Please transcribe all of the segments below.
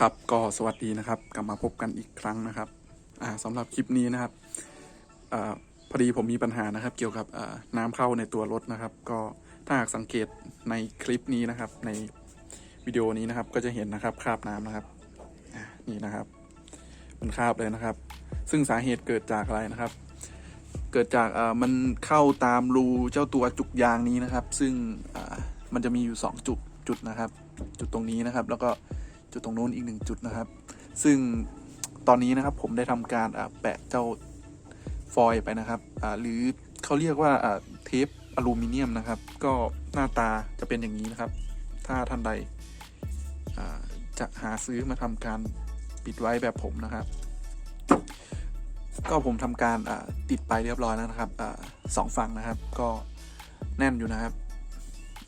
ครับก็สวัสดีนะครับ กลับมาพบกันอีกครั้งนะครับอ่าสำหรับคลิปนี้นะครับอาพอดีผมมีปัญหานะครับ เกี่ยวกับอ่าน้ำเข้าในตัวรถนะครับ ก็ถ้าหากสังเกตในคลิปนี้นะครับ ในวิดีโอนี้นะครับ ก็จะเห็นนะครับคราบน้ำนะครับนี่นะครับมันคราบเลยนะครับ ซึ่งสาเหตุเกิดจากอะไรนะครับ เกิดจากอ่ามันเข้าตามรูเจ้าตัวจุกยางนี้นะครับ ซึ่งอ่ามันจะมีอยู่สองจุดจุดนะครับ จุดตรงนี้นะครับ แล้วก็ จุดตรงโน้นอีกหนึ่งจุดนะครับ ซึ่งตอนนี้นะครับผมได้ทำการแปะเจ้าฟอยล์ไปนะครับหรือเขาเรียกว่าเทปอลูมิเนียมนะครับ ก็หน้าตาจะเป็นอย่างนี้นะครับ ถ้าท่านใดจะหาซื้อมาทำการปิดไว้แบบผมนะครับ ก็ผมทำการติดไปเรียบร้อยแล้วนะครับอสองฝั่งนะครับ ก็แน่นอยู่นะครับ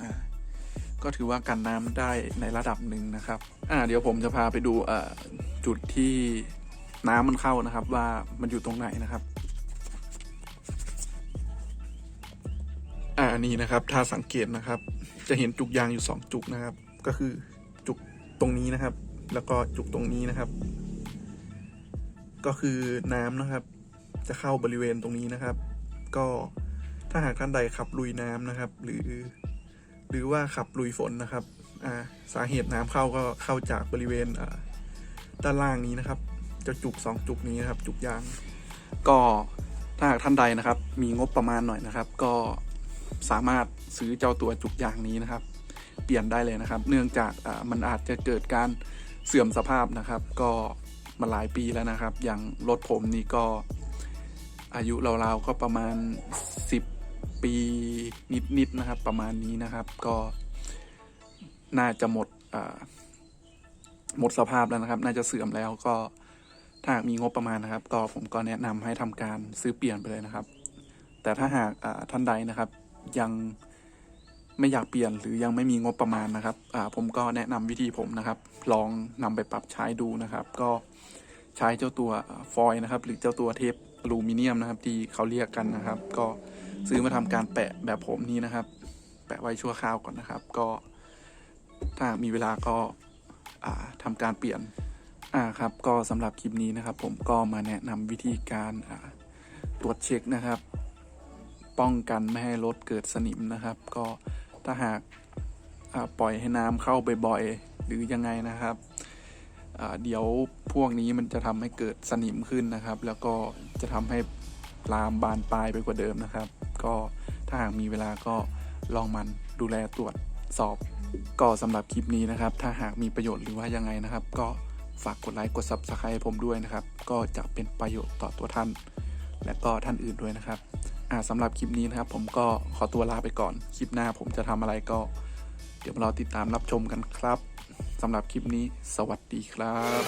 อ ก็ถือว่ากันน้ำได้ในระดับหนึ่งนะครับ อ่าเดี๋ยวผมจะพาไปดูอ่าจุดที่น้ำมันเข้านะครับ ว่ามันอยู่ตรงไหนนะครับ อ่าอันนี้นะครับ ถ้าสังเกตนะครับ จะเห็นจุกยางอยู่สองจุกนะครับ ก็คือจุกตรงนี้นะครับ แล้วก็จุกตรงนี้นะครับ ก็คือน้ำนะครับ จะเข้าบริเวณตรงนี้นะครับ ก็ถ้าหากท่านใดขับลุยน้ำนะครับ หรือ หรือว่าขับลุยฝนนะครับสาเหตุน้ำเข้าก็เข้าจากบริเวณด้านล่างนี้นะครับจะจุกสองจุกนี้นะครับ จุกยาง ก็ถ้าหากท่านใดนะครับ มีงบประมาณหน่อยนะครับ ก็สามารถซื้อเจ้าตัวจุกยางนี้นะครับ เปลี่ยนได้เลยนะครับ เนื่องจากมันอาจจะเกิดการเสื่อมสภาพนะครับ ก็มาหลายปีแล้วนะครับ อย่างรถผมนี่ก็อายุราวๆก็ประมาณ ปีนิดๆนะครับ ประมาณนี้นะครับ ก็น่าจะหมดหมดสภาพแล้วนะครับ น่าจะเสื่อมแล้วก็ถ้าหากมีงบประมาณนะครับ ก็ผมก็แนะนำให้ทำการซื้อเปลี่ยนไปเลยนะครับ แต่ถ้าหากท่านใดนะครับ ยังไม่อยากเปลี่ยนหรือยังไม่มีงบประมาณนะครับผมก็แนะนำวิธีผมนะครับ ลองนำไปปรับใช้ดูนะครับ ก็ใช้เจ้าตัวฟอยล์นะครับ หรือเจ้าตัวเทปอลูมิเนียมนะครับ ที่เขาเรียกกันนะครับ ก็ ซื้อมาทำการแปะแบบผมนี้นะครับ แปะไว้ชั่วคราวก่อนนะครับ ก็ถ้ามีเวลาก็อ่าทำการเปลี่ยนอ่าครับก็สำหรับคลิปนี้นะครับ ผมก็มาแนะนำวิธีการตรวจเช็คนะครับ ป้องกันไม่ให้รถเกิดสนิมนะครับ ก็ถ้าหากปล่อยให้น้ำเข้าบ่อยๆหรือยังไงนะครับเดี๋ยวพวกนี้มันจะทำให้เกิดสนิมขึ้นนะครับ แล้วก็จะทำให้ลามบานปลายไปกว่าเดิมนะครับ ก็ถ้าหากมีเวลาก็ลองมันดูแลตรวจสอบ ก็สำหรับคลิปนี้นะครับ ถ้าหากมีประโยชน์หรือว่ายังไงนะครับ ก็ฝากกดไลค์กด Subscribe ให้ผมด้วยนะครับ ก็จะเป็นประโยชน์ต่อตัวท่าน และก็ท่านอื่นด้วยนะครับอ่าสำหรับคลิปนี้นะครับ ผมก็ขอตัวลาไปก่อน คลิปหน้าผมจะทำอะไรก็ เดี๋ยวมารอติดตามรับชมกันครับสำหรับคลิปนี้ สวัสดีครับ